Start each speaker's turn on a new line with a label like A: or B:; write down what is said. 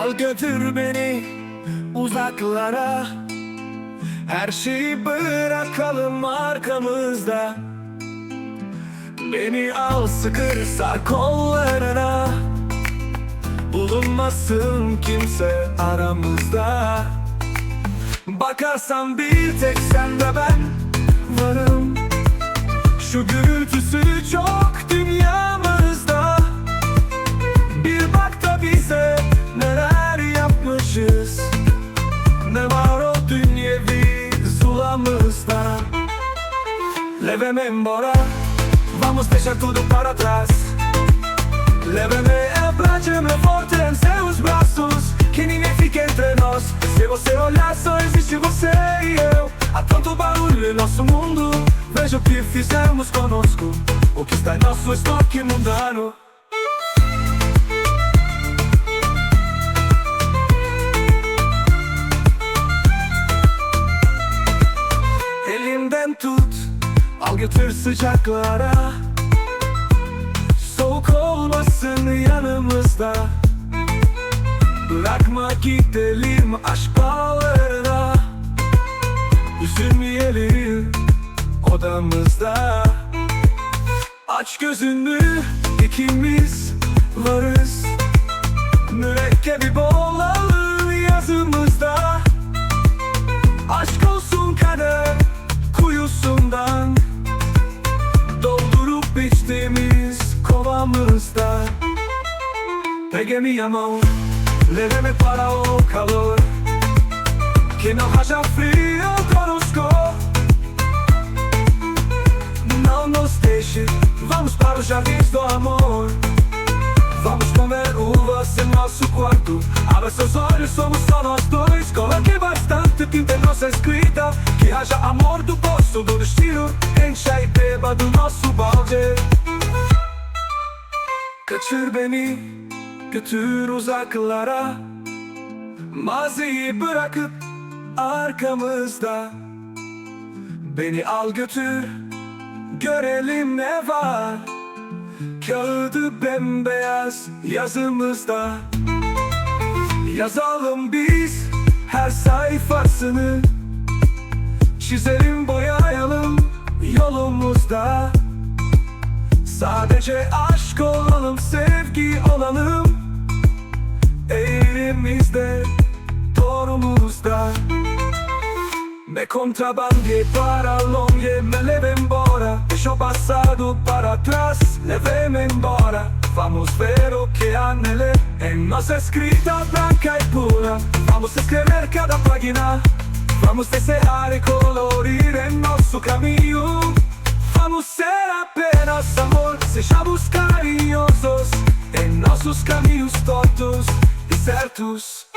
A: Al götür beni uzaklara. Her şeyi bırakalım arkamızda. Beni al sıkırsa kollarına. Bulunmasın kimse aramızda. Bakarsan bir tek sen ve ben varım. Şu gürültüsü çok dünyamızda Leve membora Vamos deixar tudo para trás. Leva-me é pra te me forte em seus braços. Que ninguém fique entre nós. Se você olhar só existe você e eu. Há tanto barulho em nosso mundo. Veja o que fizemos conosco. O que está em nosso estoque mundano Al götür sıcaklara. Soğuk olmasın yanımızda. Bırakma gidelim aşk bağlarına. Üzülmeyelim odamızda. Aç gözünü ikimiz varız. Mürekkebi boğulalım kovamızda Pegue mi amor, leve-me para o calor. Que não haja frio conosco. Não nos deixe, vamos para os jardins do amor. Vamos comer uvas em nosso quarto. Abra seus olhos, somos só nós dois. Coloque bastante tinta em nossa escrita. Que haja amor do poço do destino. Enche e beba do nosso balde Kaçır beni, götür uzaklara. Maziyi bırakıp arkamızda. Beni al götür, görelim ne var. Kağıdı bembeyaz yazımızda. Yazalım biz her sayfasını. Çizelim boyayalım yolumuzda Sadece aşk olalım, sevgi olalım. Elimizde, doğrumuzda Me contrabandi para longe, me leve embora Deixa o passado para trás, leve-me embora. Vamos ver o que há nele. Em nossa escrita branca e pura. Vamos escrever cada página. Vamos desenhar e colorir em nosso caminho Vamos ser apenas amor Sejamos carinhosos Em nossos caminhos tortos e certos